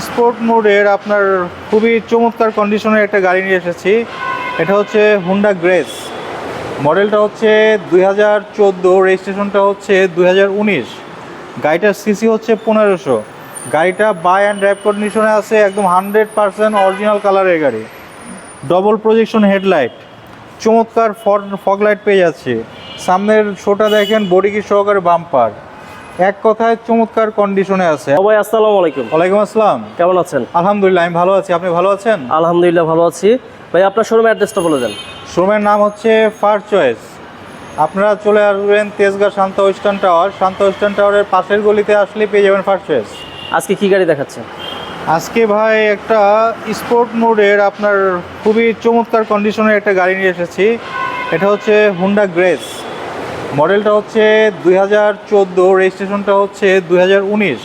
Sport মোডের আপনার খুবই চমৎকার কন্ডিশনের একটা গাড়ি নিয়ে এসেছি। এটা হচ্ছে হুন্ডা গ্রেস মডেলটা হচ্ছে দুই হাজার চোদ্দ রেজিস্ট্রেশনটা হচ্ছে দুই হাজার উনিশ। গাড়িটার সিসি হচ্ছে পনেরোশো। গাড়িটা বাই অ্যান্ড ড্রাইভ কন্ডিশনে আছে, একদম হান্ড্রেড পারসেন্ট অরিজিনাল কালারের গাড়ি। ডবল প্রজেকশন হেডলাইট চমৎকার ফগ লাইট পেয়ে যাচ্ছে। সামনের শোটা দেখেন বডি কি সহকারে বাম্পার এক কথায় চমৎকার কন্ডিশনে আছে। সবাই আসসালামু আলাইকুম। ওয়ালাইকুম আসসালাম। কেমন আছেন? আলহামদুলিল্লাহ আমি ভালো আছি। আপনি ভালো আছেন? আলহামদুলিল্লাহ ভালো আছি। ভাই আপনার শোরুমের অ্যাড্রেসটা বলে দেন। শোরুমের নাম হচ্ছে ফার চয়েস আপনারা চলে আসবেন Tejgaon Shanta Western Tower Shanta Western টাওয়ারের পাশের গলিতে আসলে পেয়ে যাবেন ফার চয়েস আজকে কি গাড়ি দেখাচ্ছেন আজকে ভাই একটা স্পোর্ট মোডের আপনার খুবই চমৎকার কন্ডিশনের একটা গাড়ি নিয়ে এসেছি। এটা হচ্ছে হুন্ডা গ্রেস মডেলটা হচ্ছে দুই হাজার চোদ্দ রেজিস্ট্রেশনটা হচ্ছে দুই হাজার উনিশ।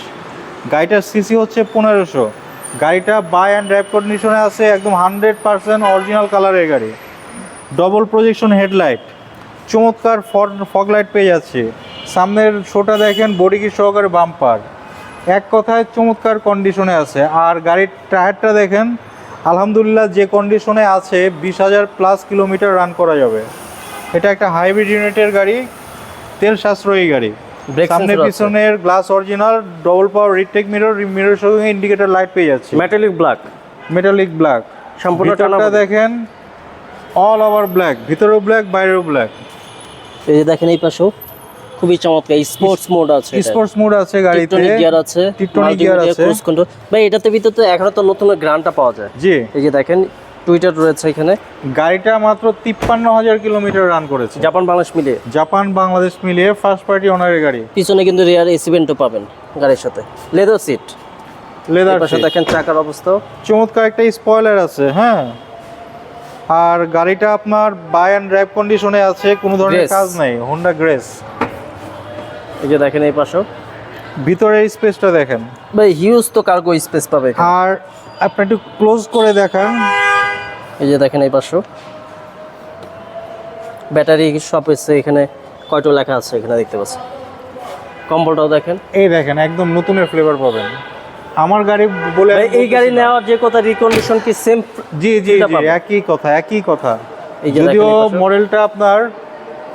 গাড়িটার সিসি হচ্ছে পনেরোশো। গাড়িটা বাই অ্যান্ড ড্রাইভ কন্ডিশনে আছে একদম হান্ড্রেড পারসেন্ট অরিজিনাল কালারের গাড়ি। ডবল প্রজেকশন হেডলাইট চমৎকার ফগ লাইট পেয়ে যাচ্ছে। সামনের শোটা দেখেন বডি কি সহকারে বাম্পার এক কথায় চমৎকার কন্ডিশনে আছে। আর গাড়ির টায়ারটা দেখেন, আলহামদুলিল্লাহ যে কন্ডিশনে আছে, বিশ হাজার প্লাস কিলোমিটার রান করা যাবে। এটা একটা হাইব্রিড ইউনিটের গাড়ি। তেল সাশ্রয়ী গাড়ি। সামনে পিছনের glass original double power retract mirror mirror সঙ্গে ইন্ডিকেটর লাইট পেয়ে যাচ্ছে। মেটালিক ব্ল্যাক মেটালিক ব্ল্যাক সম্পূর্ণ টানা দেখেন অল ওভার ব্ল্যাক ভিতরেও ব্ল্যাক বাইরেও ব্ল্যাক এই যে দেখেন এই পাশেও খুবই চমৎকার স্পোর্টস মোড আছে স্পোর্টস মোড আছে গাড়িতে। গিয়ার আছে টিপটনিক gear আছে। ক্রুজ কন্ট্রোল ভাই এটাতে ভিতরে তো এখনও তো নতুন গ্রান্টটা পাওয়া যায়। জি। এই যে দেখেন টুইটার রয়েছে এখানে। গাড়িটা মাত্র তিপ্পান্ন হাজার কিলোমিটার রান করেছে। জাপান বাংলাদেশ মিলিয়ে। জাপান বাংলাদেশ মিলিয়ে ফার্স্ট পার্টি অনারের গাড়ি। পিছনে কিন্তু রিয়ার এসি ভেন্টও পাবেন গাড়ির সাথে। লেদার সিট লেদার পাশে দেখেন চাকার অবস্থা চমৎকার একটা স্পয়লার আছে হ্যাঁ? আর গাড়িটা আপনার বাই অ্যান্ড ড্রাইভ কন্ডিশনে আছে কোনো ধরনের কাজ নেই হোন্ডা গ্রেস এই যে দেখেন এই পাশেও। ভিতরের স্পেসটা দেখেন। ভাই হিউজ তো কার্গো স্পেস পাবে আর আপনি একটু ক্লোজ করে দেখান। এই যে দেখেন এই পাশেও। ব্যাটারি সব এসছে এখানে কয়টো লেখা আছে এখানে দেখতে পাচ্ছেন। কম্বলটাও দেখেন। এই দেখেন একদম নতুনের ফ্লেভার পাবেন। আমার গাড়ি বলে ভাই এই গাড়ি নেওয়ার যে কথা রিকন্ডিশন কি সেম জি জি জি একই কথা একই কথা। এই যে যদিও পাশে। মডেলটা আপনার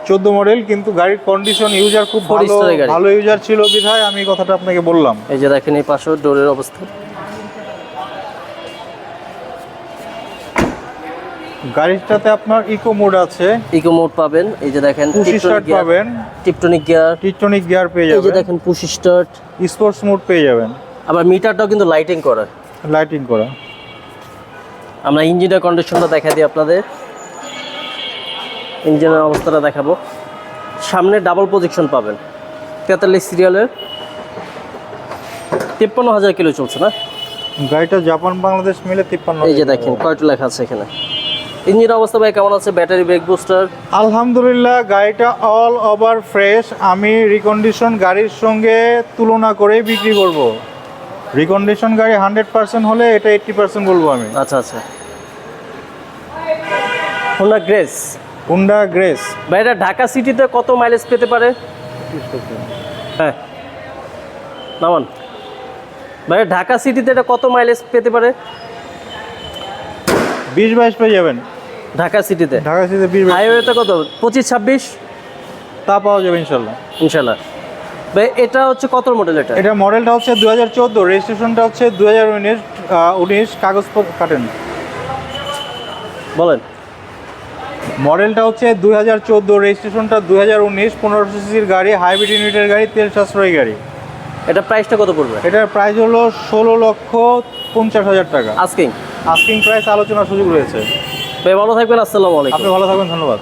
চোদ্দ মডেল কিন্তু গাড়ির কন্ডিশন ইউজার খুব ভালো। ভালো ইউজার ছিল বিধায় আমি কথাটা আপনাকে বললাম। এই যে দেখেন এই পাশেও ডোরের অবস্থা। গাড়িটাতে আপনার ইকো মোড আছে। ইকো মোড পাবেন। এই যে দেখেন পুশ স্টার্ট পাবেন। টিপটনিক গিয়ার টিপটনিক গিয়ার পেয়ে যাবেন এই যে দেখেন পুশ স্টার্ট স্পোর্টস মোড পেয়ে যাবেন। আবার মিটারটাও কিন্তু লাইটিং করা। লাইটিং করা। আমরা ইঞ্জিনের কন্ডিশনটা দেখা দিই আপনাদের। ইঞ্জিনের অবস্থাটা দেখাবো। সামনে ডাবল পজিশন পাবেন। তেতাল্লিশ সিরিয়ালের তিপ্পান্ন হাজার কিলো চলছে না? গাড়িটা জাপান বাংলাদেশ মিলে তিপ্পান্ন এই যে দেখেন কয়টা লেখা আছে এখানে? ইঞ্জিনের অবস্থা ভাই কেমন আছে? Battery brake booster? আলহামদুলিল্লাহ গাড়িটা অল ওভার ফ্রেশ আমি রিকন্ডিশন গাড়ির সঙ্গে তুলনা করে বিক্রি করব। রিকন্ডিশন গাড়ি হান্ড্রেড পার্সেন্ট হলে এটা এইট্টি পার্সেন্ট বলব আমি। আচ্ছা আচ্ছা। হোন্ডা গ্রেস হুন্ডা গ্রেস ভাই এটা ঢাকা সিটিতে কত মাইলেজ পেতে পারে? হ্যাঁ। নামান। ভাই ঢাকা সিটিতে এটা কত মাইলেজ পেতে পারে? বিশ বাইশ পেয়ে যাবেন। ঢাকা সিটিতে? ঢাকা সিটিতে হাইওয়েতে কত? পঁচিশ ছাব্বিশ? তা পাওয়া যাবে ইনশাল্লাহ। ইনশাল্লাহ। ভাই এটা হচ্ছে কত মডেল এটা? এটা মডেলটা হচ্ছে দু হাজার চোদ্দ রেজিস্ট্রেশনটা হচ্ছে দু হাজার উনিশ উনিশ কাগজপত্র কাটেন। বলেন। মডেলটা হচ্ছে দুই হাজার চোদ্দ রেজিস্ট্রেশনটা দুই হাজার উনিশ পনেরো সিসির গাড়ি হাইব্রিড ইউনিটের গাড়ি তেল সাশ্রয়ী গাড়ি। এটা প্রাইসটা কত পড়বে? এটার প্রাইস হলো ষোলো লক্ষ পঞ্চাশ হাজার টাকা। আজকিং আস্কিং প্রাইস আলোচনার সুযোগ রয়েছে। ভাই ভালো থাকবেন আসসালামু আলাইকুম। আপনি ভালো থাকবেন ধন্যবাদ।